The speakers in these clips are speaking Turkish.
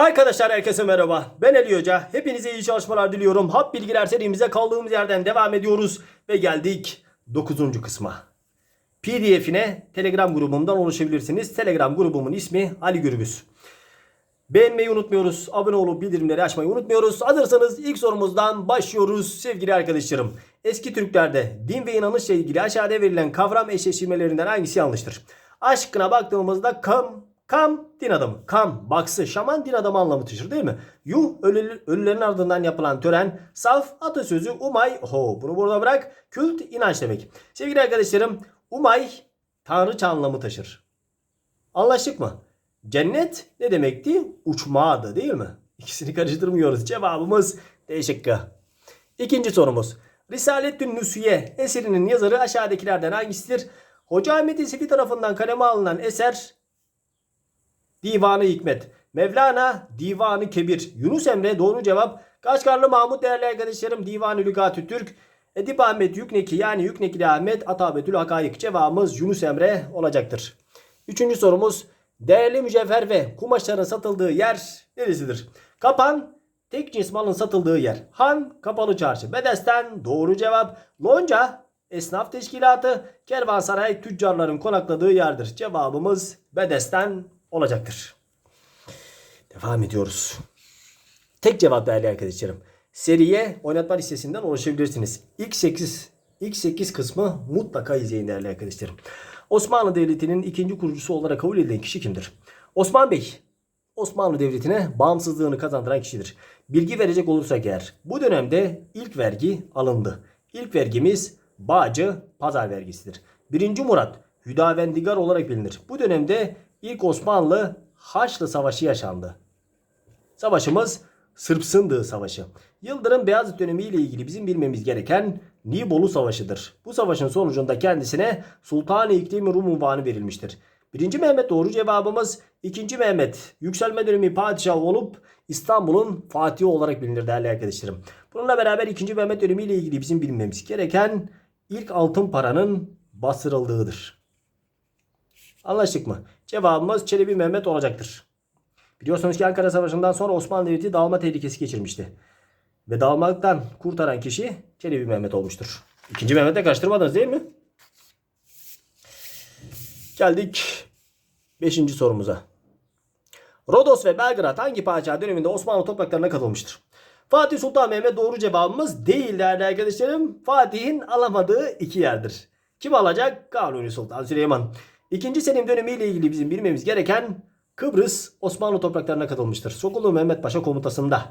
Arkadaşlar herkese merhaba. Ben Ali Hoca. Hepinize iyi çalışmalar diliyorum. Hap bilgiler serimize kaldığımız yerden devam ediyoruz. Ve geldik 9. kısma. PDF'ine Telegram grubumdan ulaşabilirsiniz. Telegram grubumun ismi Ali Gürbüz. Beğenmeyi unutmuyoruz. Abone olup bildirimleri açmayı unutmuyoruz. Hazırsanız ilk sorumuzdan başlıyoruz sevgili arkadaşlarım. Eski Türklerde din ve inanışla ilgili aşağıda verilen kavram eşleştirmelerinden hangisi yanlıştır? Aşkına baktığımızda kam, kam din adamı. Kam, baksı, şaman din adamı anlamı taşır değil mi? Yuh ölü, ölülerin ardından yapılan tören, saf, atasözü, umay, ho bunu burada bırak, kült, inanç demek. Sevgili arkadaşlarım, umay tanrıça anlamı taşır. Anlaştık mı? Cennet ne demekti? Uçmağdı değil mi? İkisini karıştırmıyoruz. Cevabımız D şıkkı. İkinci sorumuz. Risaletün Nüsiye eserinin yazarı aşağıdakilerden hangisidir? Hoca Ahmet Yesevi tarafından kaleme alınan eser Divanı Hikmet. Mevlana Divanı Kebir. Yunus Emre doğru cevap. Kaşgarlı Mahmut değerli arkadaşlarım Divanı Lügatü Türk. Edip Ahmet Yükneki yani Yüknekili Ahmet Atabetül Hakayık cevabımız Yunus Emre olacaktır. Üçüncü sorumuz. Değerli mücevher ve kumaşların satıldığı yer neresidir? Kapan tek cins malın satıldığı yer. Han kapalı çarşı. Bedesten doğru cevap. Lonca esnaf teşkilatı. Kervansaray tüccarların konakladığı yerdir. Cevabımız Bedesten olacaktır. Devam ediyoruz. Tek cevap değerli arkadaşlarım. Seriye oynatma listesinden ulaşabilirsiniz. İlk 8 ilk 8 kısmı mutlaka izleyin değerli arkadaşlarım. Osmanlı Devleti'nin ikinci kurucusu olarak kabul edilen kişi kimdir? Osman Bey Osmanlı Devleti'ne bağımsızlığını kazandıran kişidir. Bilgi verecek olursak eğer bu dönemde ilk vergi alındı. İlk vergimiz Bağcı Pazar vergisidir. 1. Murat Hüdavendigar olarak bilinir. Bu dönemde ilk Osmanlı Haçlı Savaşı yaşandı. Savaşımız Sırp Sındığı Savaşı. Yıldırım Beyazıt dönemi ile ilgili bizim bilmemiz gereken Nibolu Savaşı'dır. Bu savaşın sonucunda kendisine Sultan-ı İklim Rum unvanı verilmiştir. 1. Mehmet doğru cevabımız 2. Mehmet yükselme dönemi padişahı olup İstanbul'un fatihi olarak bilinir değerli arkadaşlarım. Bununla beraber 2. Mehmet dönemi ile ilgili bizim bilmemiz gereken ilk altın paranın bastırıldığıdır. Anlaştık mı? Cevabımız Çelebi Mehmet olacaktır. Biliyorsunuz ki Ankara Savaşı'ndan sonra Osmanlı Devleti dağılma tehlikesi geçirmişti. Ve dağılmaktan kurtaran kişi Çelebi Mehmet olmuştur. İkinci Mehmet'le karıştırmadınız değil mi? Geldik 5. sorumuza. Rodos ve Belgrad hangi padişah döneminde Osmanlı topraklarına katılmıştır? Fatih Sultan Mehmet doğru cevabımız değil değerli arkadaşlarım. Fatih'in alamadığı iki yerdir. Kim alacak? Kanuni Sultan Süleyman. İkinci Selim dönemi ile ilgili bizim bilmemiz gereken Kıbrıs Osmanlı topraklarına katılmıştır. Sokulu Mehmet Paşa komutasında.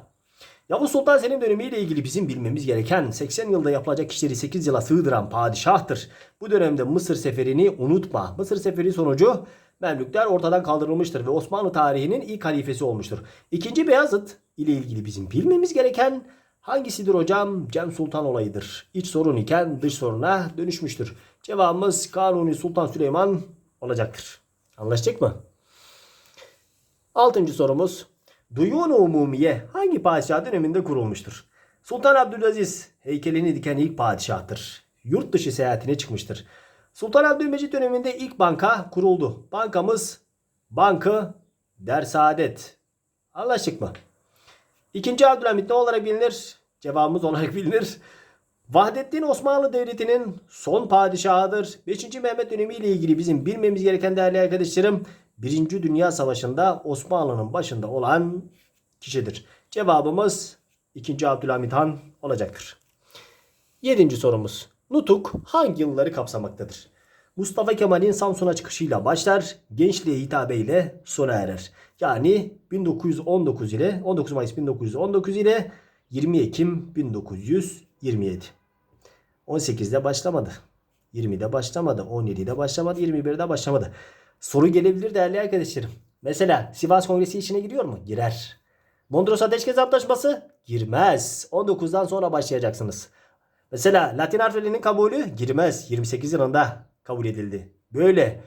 Yavuz Sultan Selim dönemi ile ilgili bizim bilmemiz gereken 80 yılda yapılacak işleri 8 yıla sığdıran padişahtır. Bu dönemde Mısır seferini unutma. Mısır seferi sonucu Memlükler ortadan kaldırılmıştır ve Osmanlı tarihinin ilk halifesi olmuştur. İkinci Beyazıt ile ilgili bizim bilmemiz gereken hangisidir hocam? Cem Sultan olayıdır. İç sorun iken dış soruna dönüşmüştür. Cevabımız Kanuni Sultan Süleyman olacaktır. Anlaştık mı? Altıncı sorumuz. Duyun Umumiye hangi padişah döneminde kurulmuştur? Sultan Abdülaziz heykelini diken ilk padişahtır. Yurt dışı seyahatine çıkmıştır. Sultan Abdülmecit döneminde ilk banka kuruldu. Bankamız Bankı Dersaadet. Anlaştık mı? İkinci Abdülhamit ne olarak bilinir? Cevabımız olarak bilinir. Vahdettin Osmanlı Devleti'nin son padişahıdır. 5. Mehmet dönemi ile ilgili bizim bilmemiz gereken değerli arkadaşlarım 1. Dünya Savaşı'nda Osmanlı'nın başında olan kişidir. Cevabımız 2. Abdülhamit Han olacaktır. 7. sorumuz. Nutuk hangi yılları kapsamaktadır? Mustafa Kemal'in Samsun'a çıkışıyla başlar, gençliğe hitabe ile sona erer. Yani 1919 ile 19 Mayıs 1919 ile 20 Ekim 1927. 18'de başlamadı. 20'de başlamadı. 17'de başlamadı. 21'de başlamadı. Soru gelebilir değerli arkadaşlarım. Mesela Sivas Kongresi içine giriyor mu? Girer. Mondros Ateşkes Antlaşması? Girmez. 19'dan sonra başlayacaksınız. Mesela Latin harflerinin kabulü girmez. 28 yılında kabul edildi. Böyle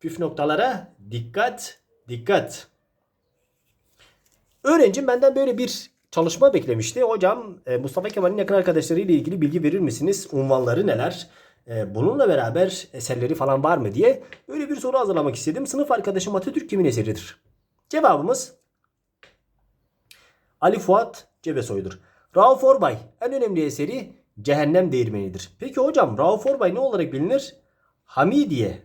püf noktalara dikkat dikkat. Öğrencim benden böyle bir çalışma beklemişti. Hocam e, Mustafa Kemal'in yakın arkadaşları ile ilgili bilgi verir misiniz? Unvanları neler? E, Bununla beraber eserleri falan var mı diye böyle bir soru hazırlamak istedim. Sınıf arkadaşım Atatürk kimin eseridir? Cevabımız Ali Fuat Cebesoy'dur. Rauf Orbay en önemli eseri Cehennem Değirmeni'dir. Peki hocam Rauf Orbay ne olarak bilinir? Hamidiye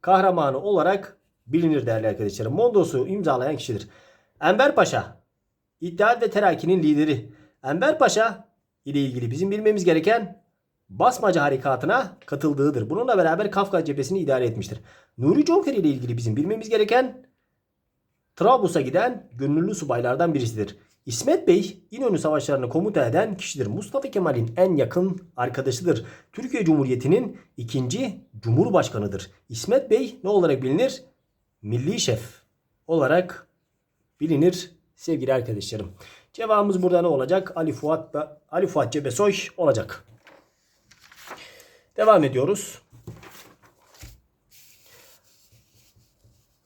kahramanı olarak bilinir değerli arkadaşlarım. Mondos'u imzalayan kişidir. Enver Paşa İttihat ve Terakki'nin lideri. Enver Paşa ile ilgili bizim bilmemiz gereken Basmacı harekatına katıldığıdır. Bununla beraber Kafkas cephesini idare etmiştir. Nuri Conker ile ilgili bizim bilmemiz gereken Trablus'a giden gönüllü subaylardan birisidir. İsmet Bey İnönü savaşlarını komuta eden kişidir. Mustafa Kemal'in en yakın arkadaşıdır. Türkiye Cumhuriyeti'nin ikinci cumhurbaşkanıdır. İsmet Bey ne olarak bilinir? Milli şef olarak bilinir sevgili arkadaşlarım. Cevabımız burada ne olacak? Ali Fuat Ali Fuat Cebesoy olacak. Devam ediyoruz.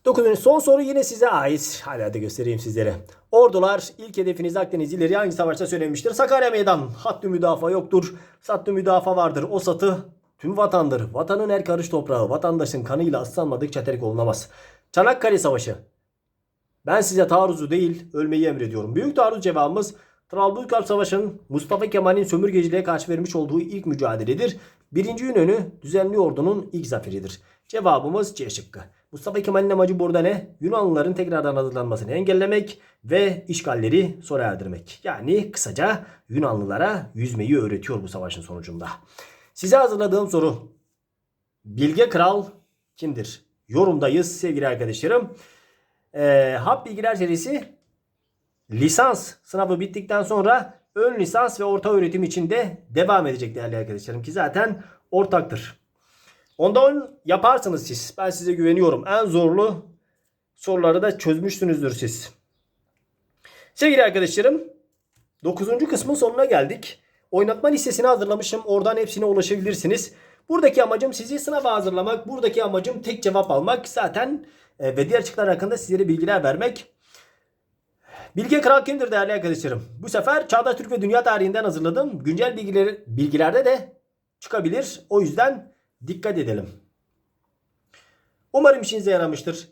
Dokuzuncu son soru yine size ait. Hala da göstereyim sizlere. Ordular ilk hedefiniz Akdeniz ileri hangi savaşta söylemiştir? Sakarya meydan. Hattı müdafaa yoktur. Sattı müdafaa vardır. O satı tüm vatandır. Vatanın her karış toprağı. Vatandaşın kanıyla ıslanmadıkça terk olunamaz. Çanakkale Savaşı. Ben size taarruzu değil ölmeyi emrediyorum. Büyük taarruz cevabımız Trablusgarp Savaşı'nın Mustafa Kemal'in sömürgeciliğe karşı vermiş olduğu ilk mücadeledir. Birinci Yunan'ı düzenli ordunun ilk zaferidir. Cevabımız C şıkkı. Mustafa Kemal'in amacı burada ne? Yunanlıların tekrardan hazırlanmasını engellemek ve işgalleri sona erdirmek. Yani kısaca Yunanlılara yüzmeyi öğretiyor bu savaşın sonucunda. Size hazırladığım soru. Bilge Kral kimdir? Yorumdayız sevgili arkadaşlarım. Ee, Hap Bilgiler serisi lisans sınavı bittikten sonra ön lisans ve orta öğretim için de devam edecek değerli arkadaşlarım ki zaten ortaktır. Onda 10 yaparsınız siz. Ben size güveniyorum. En zorlu soruları da çözmüşsünüzdür siz. Sevgili arkadaşlarım 9. kısmın sonuna geldik. Oynatma listesini hazırlamışım. Oradan hepsine ulaşabilirsiniz. Buradaki amacım sizi sınava hazırlamak. Buradaki amacım tek cevap almak. Zaten e, ve diğer çıktılar hakkında sizlere bilgiler vermek. Bilge Kral kimdir değerli arkadaşlarım? Bu sefer Çağdaş Türk ve Dünya tarihinden hazırladım. Güncel bilgiler, bilgilerde de çıkabilir. O yüzden dikkat edelim. Umarım işinize yaramıştır.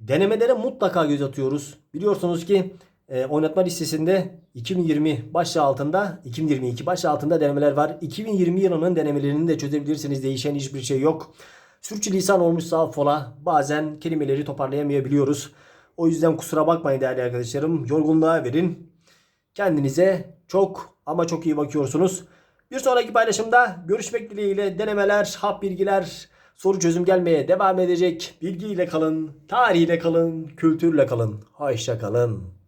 Denemelere mutlaka göz atıyoruz. Biliyorsunuz ki e, oynatma listesinde 2020 başlığı altında 2022 başlığı altında denemeler var. 2020 yılının denemelerini de çözebilirsiniz. Değişen hiçbir şey yok. Sürçülisan olmuşsa affola. Bazen kelimeleri toparlayamayabiliyoruz. O yüzden kusura bakmayın değerli arkadaşlarım. Yorgunluğa verin. Kendinize çok ama çok iyi bakıyorsunuz. Bir sonraki paylaşımda görüşmek dileğiyle denemeler, hap bilgiler, soru çözüm gelmeye devam edecek. Bilgiyle kalın, tarihle kalın, kültürle kalın. Hoşça kalın.